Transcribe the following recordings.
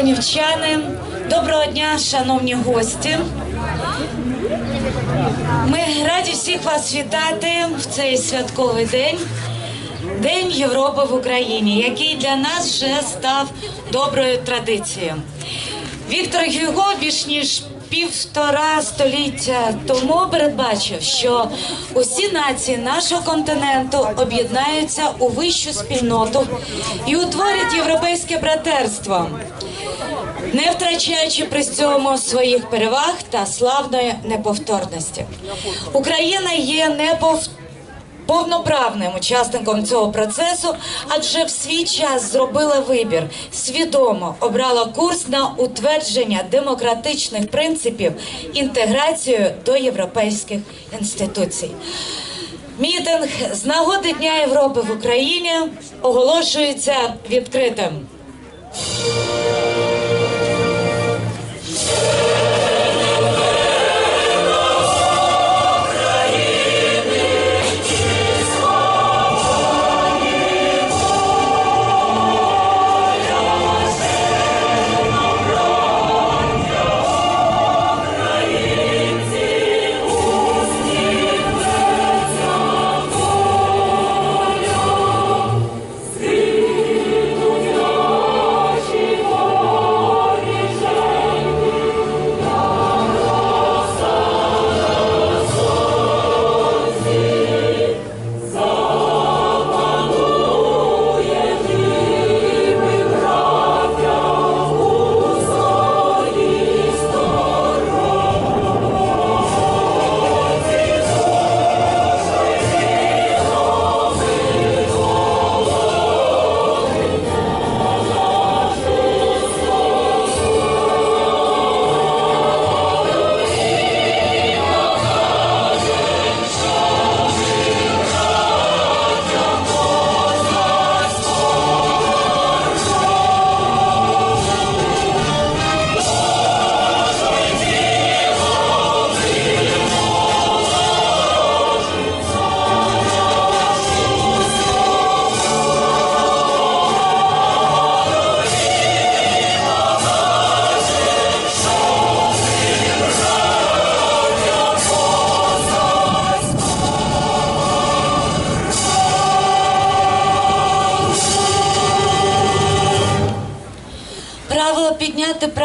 канівчани, доброго дня, шановні гості. Ми раді всіх вас вітати в цей святковий день, День Європи в Україні, який для нас вже став доброю традицією. Віктор Гюго більш ніж півтора століття тому передбачив, що усі нації нашого континенту об'єднаються у вищу спільноту і утворять європейське братерство, не втрачаючи при цьому своїх переваг та славної неповторності. Україна є неповторною повноправним учасником цього процесу, адже в свій час зробила вибір, свідомо обрала курс на утвердження демократичних принципів інтеграцію до європейських інституцій. Мітинг з нагоди Дня Європи в Україні оголошується відкритим.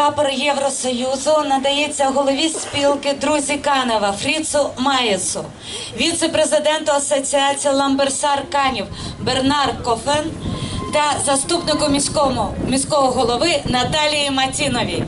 Прапор Євросоюзу надається голові спілки Друзі Канева Фріцу Маєсу, віце-президенту Асоціації Ламберсар Канів Бернар Кофен та заступнику міському, міського голови Наталії Матіновій.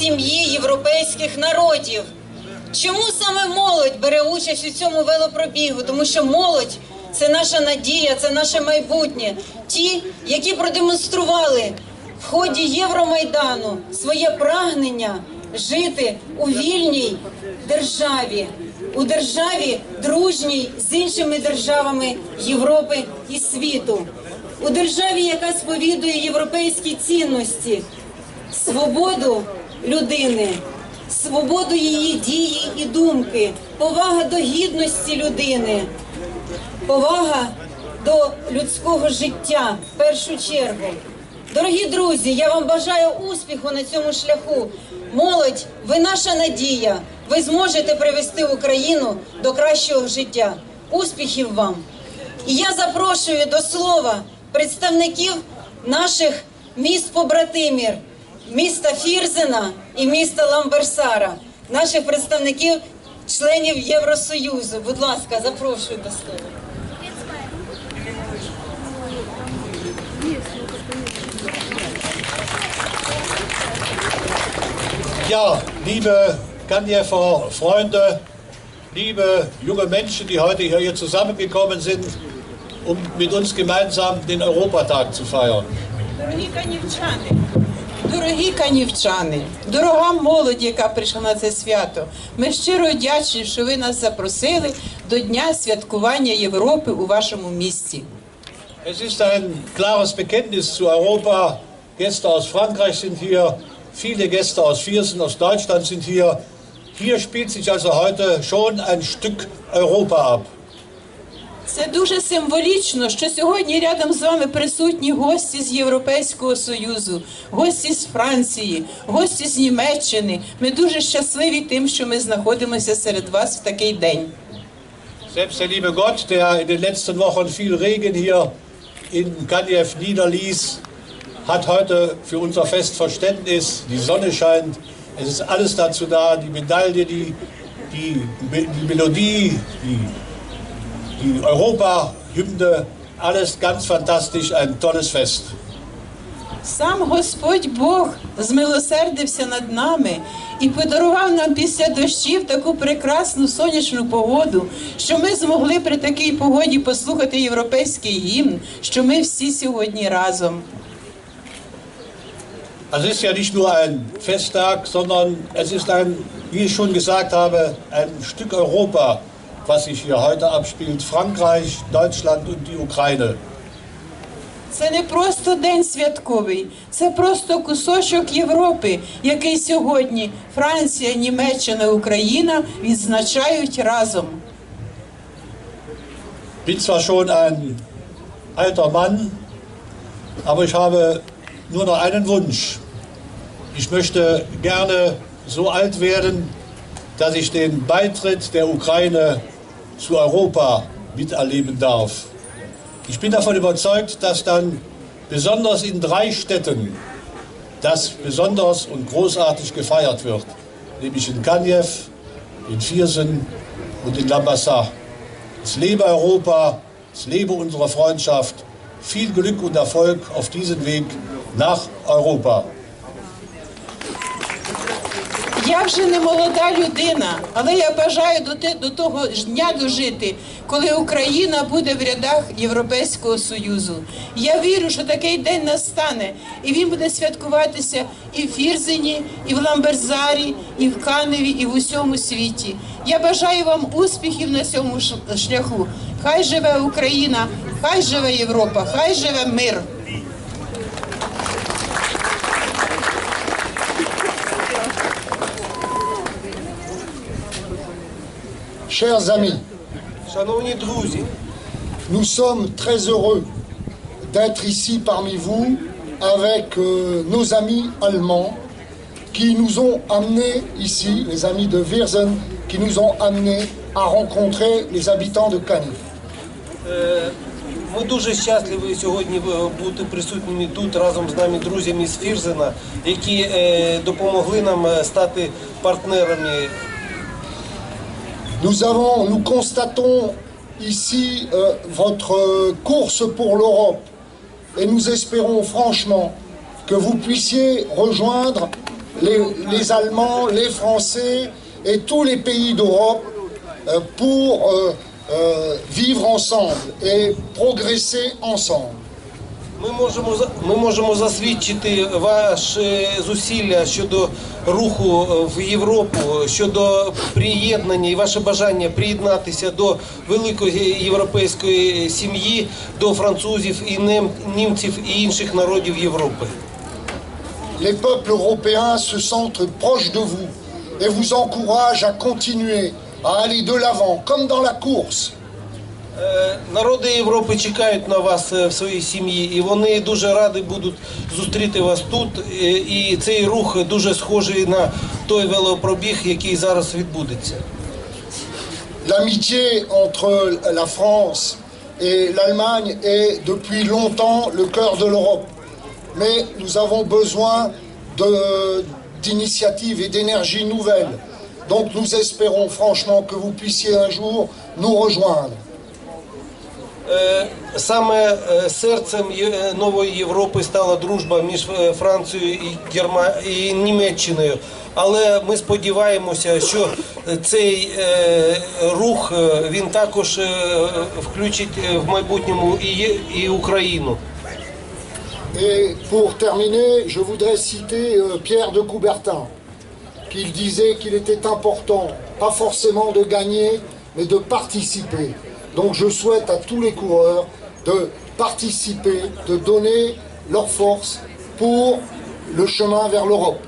Сім'ї європейських народів. Чому саме молодь бере участь у цьому велопробігу? Тому що молодь це наша надія, це наше майбутнє. Ті, які продемонстрували в ході Євромайдану своє прагнення жити у вільній державі, у державі дружній з іншими державами Європи і світу, у державі, яка сповідує європейські цінності, свободу людини свободу її дії і думки, повага до гідності людини, повага до людського життя в першу чергу. Дорогі друзі, я вам бажаю успіху на цьому шляху. Молодь, ви наша надія. Ви зможете привести Україну до кращого життя. Успіхів вам! І я запрошую до слова представників наших міст побратимів, міста Фірзена і міста Ламберсара, наших представників, членів Євросоюзу. Будь ласка, запрошую до слова. Ja, liebe Ganjefer Freunde, liebe junge Menschen, die heute hier zusammengekommen sind, um mit uns gemeinsam den Europatag zu feiern. Дорогі канівчани, дорогі канівчани, дорога молодь, яка прийшла на це свято. Ми щиро вдячні, що ви нас запросили до Дня святкування Європи у вашому місті. Es ist ein klares Bekenntnis zu Europa. Gäste aus Frankreich sind hier, viele Gäste aus Viersen, aus Deutschland sind hier. Hier spielt sich also heute schon ein Stück Europa ab. Це дуже символічно, що сьогодні рядом з вами присутні гості з Європейського Союзу, гості з Франції, гості з Німеччини. Ми дуже щасливі тим, що ми знаходимося серед вас в такий день. Selbst der liebe Gott, der in den letzten Wochen viel Regen hier in Kanjew niederließ, hat heute für unser Fest Verständnis. Die Sonne scheint, es ist alles dazu da, die Medaille, die, die, die Melodie, die, die Europa-Hymne, alles ganz fantastisch, ein tolles Fest. Сам Господь Бог змилосердився над нами і подарував нам після дощів таку прекрасну сонячну погоду, що ми змогли при такій погоді послухати європейський гімн, що ми всі сьогодні разом. Also es ist ja nicht nur ein Festtag, sondern es ist ein, wie ich schon gesagt habe, ein Stück Europa, was sich hier heute abspielt. Frankreich, Deutschland und die Ukraine. Це не просто день святковий, це просто кусочок Європи, який сьогодні Франція, Німеччина, Україна відзначають разом. bin zwar schon ein alter Mann, aber ich habe nur noch einen Wunsch. Ich möchte gerne so alt werden, dass ich den Beitritt der Ukraine zu Europa miterleben darf. Ich bin davon überzeugt, dass dann besonders in drei Städten, das besonders und großartig gefeiert wird, nämlich in Kanjew, in Viersen und in Lambassar. Es lebe Europa, es lebe unsere Freundschaft. Viel Glück und Erfolg auf diesem Weg nach Europa. Я вже не молода людина, але я бажаю до, те- до того ж дня дожити, коли Україна буде в рядах Європейського Союзу. Я вірю, що такий день настане, і він буде святкуватися і в Фірзені, і в Ламберзарі, і в Каневі, і в усьому світі. Я бажаю вам успіхів на цьому шляху. Хай живе Україна, хай живе Європа, хай живе мир. Chers amis, Шановні друзі, nous sommes très heureux d'être ici parmi vous avec euh, nos amis allemands qui nous ont amenés ici, les amis de Wirsen, qui nous ont amenés à rencontrer les habitants de Cannes. ми дуже щасливі сьогодні е, бути присутніми тут разом з нами друзями з Фірзена, які е, допомогли нам е, стати партнерами. nous avons, nous constatons ici euh, votre course pour l'Europe et nous espérons franchement que vous puissiez rejoindre les, Allemands, les Français et tous les pays d'Europe euh, pour euh, vivre ensemble et progresser ensemble. Ми можемо ми можемо засвідчити ваші зусилля щодо руху е, в Європу, щодо приєднання і ваше бажання приєднатися до великої європейської сім'ї, до французів і німців і інших народів Європи. Les peuples européens se sentent proches de vous et vous encouragent à continuer, à aller de l'avant, comme dans la course. Е, Народи Європи чекають на вас е, в своїй сім'ї, і вони дуже раді будуть зустріти вас тут. Е, І цей рух дуже схожий на той велопробіг, який зараз відбудеться. L'amitié entre la France et l'Allemagne est depuis longtemps le cœur de l'Europe. Mais nous avons besoin d'initiatives et d'énergie nouvelles. Donc nous espérons franchement que vous puissiez un jour nous rejoindre. Е, Саме е, серцем е, нової Європи стала дружба між Францією і, Герма... і Німеччиною. Але ми сподіваємося, що цей рух він також включить в майбутньому і Україну. Et pour terminer, je voudrais citer euh, Pierre de Coubertin, qu'il disait qu'il était important, pas forcément de gagner, mais de participer. Donc je souhaite à tous les coureurs de participer, de donner leur force pour le chemin vers l'Europe.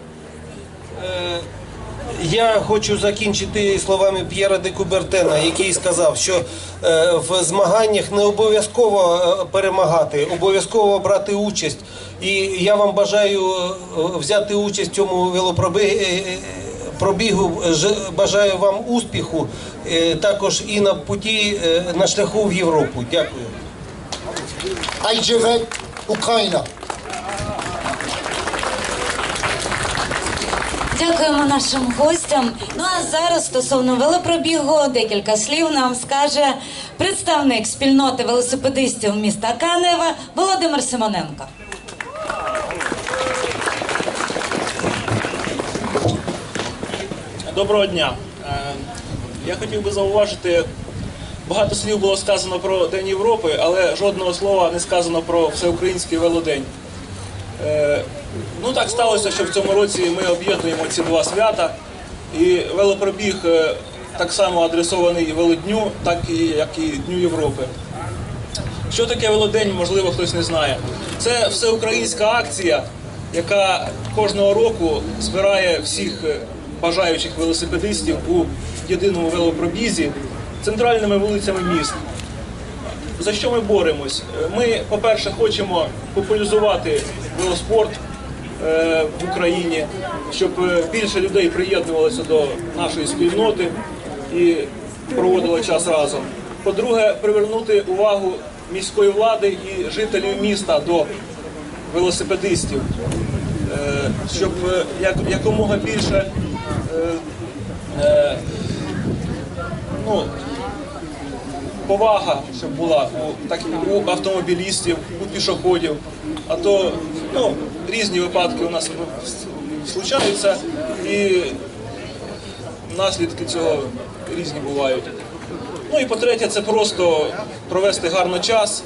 Я хочу закінчити словами П'єра де Кубертена, який сказав, що е, в змаганнях не обов'язково е, перемагати, обов'язково брати участь. І я вам бажаю е, взяти участь в цьому велопробігу. Ж- Бажаю вам успіху е, також і на путі е, на шляху в Європу. Дякую. Ajjevet, Ukraina. Дякуємо нашим гостям. Ну а зараз стосовно велопробігу декілька слів нам скаже представник спільноти велосипедистів міста Канева Володимир Симоненко. Доброго дня. Е, Я хотів би зауважити, багато слів було сказано про День Європи, але жодного слова не сказано про всеукраїнський велодень. Е, Ну так сталося, що в цьому році ми об'єднуємо ці два свята. І велопробіг е, так само адресований Велодню, так і як і Дню Європи. Що таке велодень, можливо, хтось не знає. Це всеукраїнська акція, яка кожного року збирає всіх бажаючих велосипедистів у єдиному велопробізі центральними вулицями міст. За що ми боремось? Ми, по-перше, хочемо популяризувати велоспорт е, в Україні, щоб е, більше людей приєднувалося до нашої спільноти і проводило час разом. По-друге, привернути увагу міської влади і жителів міста до велосипедистів, е, щоб якомога більше е, е, ну, повага, щоб була у, так, у автомобілістів, у пішоходів. А то ну, різні випадки у нас случаються і наслідки цього різні бувають. Ну і по-третє, це просто провести гарно час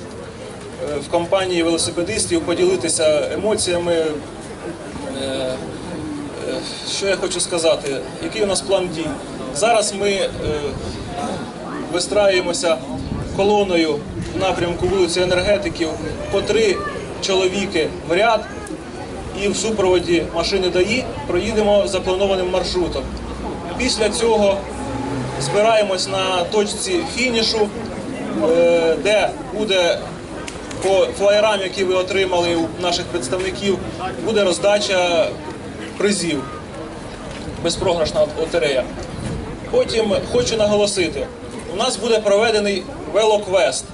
е, в компанії велосипедистів, поділитися емоціями. Що я хочу сказати? Який у нас план дій? Зараз ми е, вистраюємося колоною в напрямку вулиці енергетиків по три чоловіки в ряд і в супроводі машини ДАІ проїдемо запланованим маршрутом. Після цього збираємось на точці фінішу, е, де буде по флаєрам, які ви отримали у наших представників, буде роздача призів. Безпрограшна лотерея. Потім хочу наголосити, у нас буде проведений велоквест,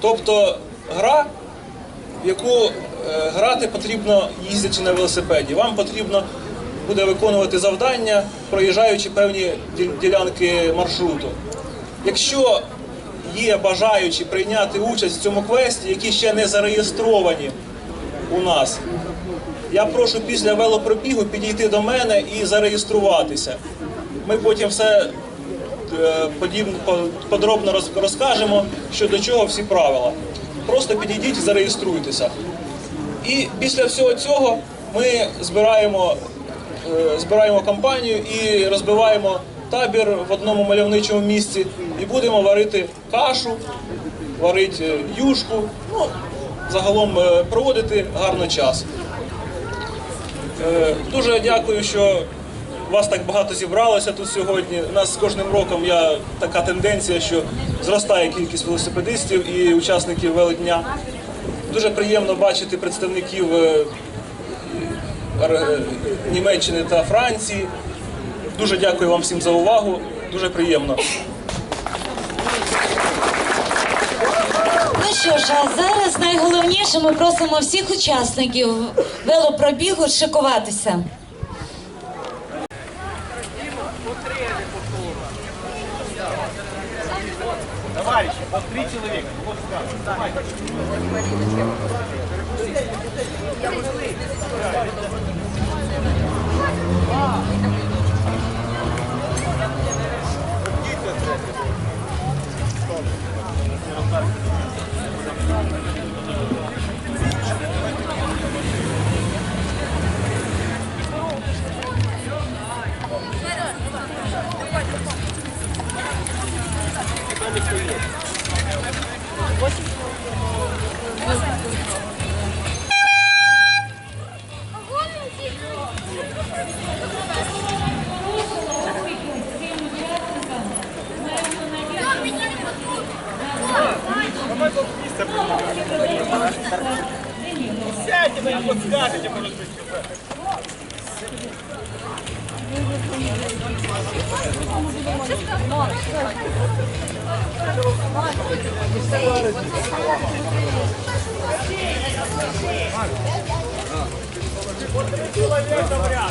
тобто гра, в яку е, грати потрібно їздячи на велосипеді. Вам потрібно буде виконувати завдання, проїжджаючи певні ділянки маршруту. Якщо є бажаючі прийняти участь в цьому квесті, які ще не зареєстровані у нас, я прошу після велопробігу підійти до мене і зареєструватися. Ми потім все е, подробно розкажемо, що до чого всі правила. Просто підійдіть і зареєструйтеся. І після всього цього ми збираємо, е, збираємо компанію і розбиваємо табір в одному мальовничому місці і будемо варити кашу, варити е, юшку, ну, загалом проводити гарний час. Е, Дуже дякую, що вас так багато зібралося тут сьогодні. У нас з кожним роком я така тенденція, що зростає кількість велосипедистів і учасників велодня. Дуже приємно бачити представників е, Німеччини та Франції. Дуже дякую вам всім за увагу. Дуже приємно. що ж, а зараз найголовніше ми просимо всіх учасників велопробігу шикуватися. Товарищи, по три человека. Вот Давай. Огонь! тут місце приймає. Сядьте мені, подскажете, може щось купити. Вот три человека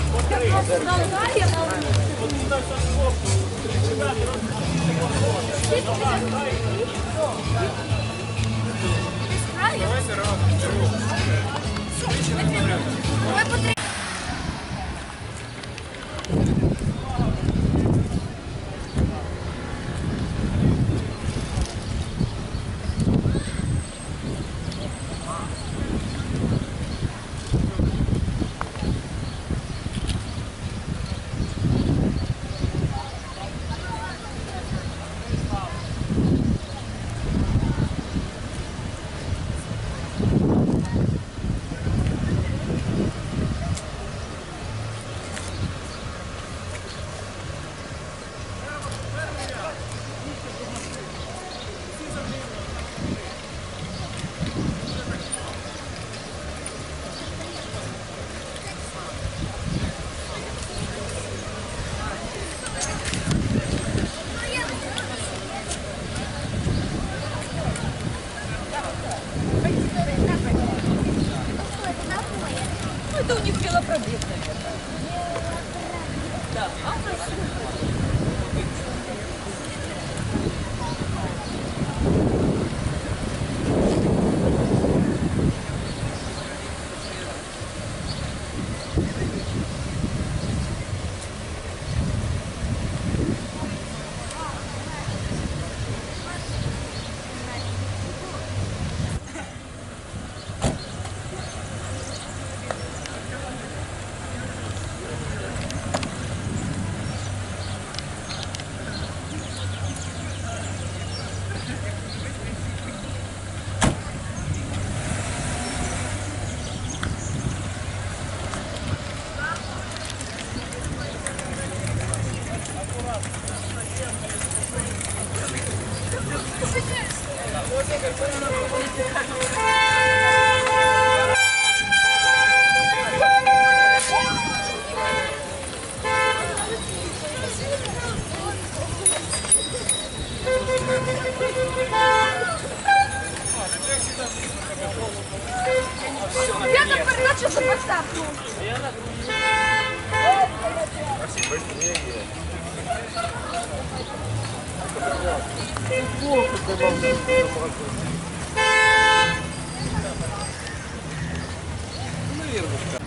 Давайте разом. Ми потрібно. Хочу за поставку. Спасибо, Плохо ты Ну, Ирмушка.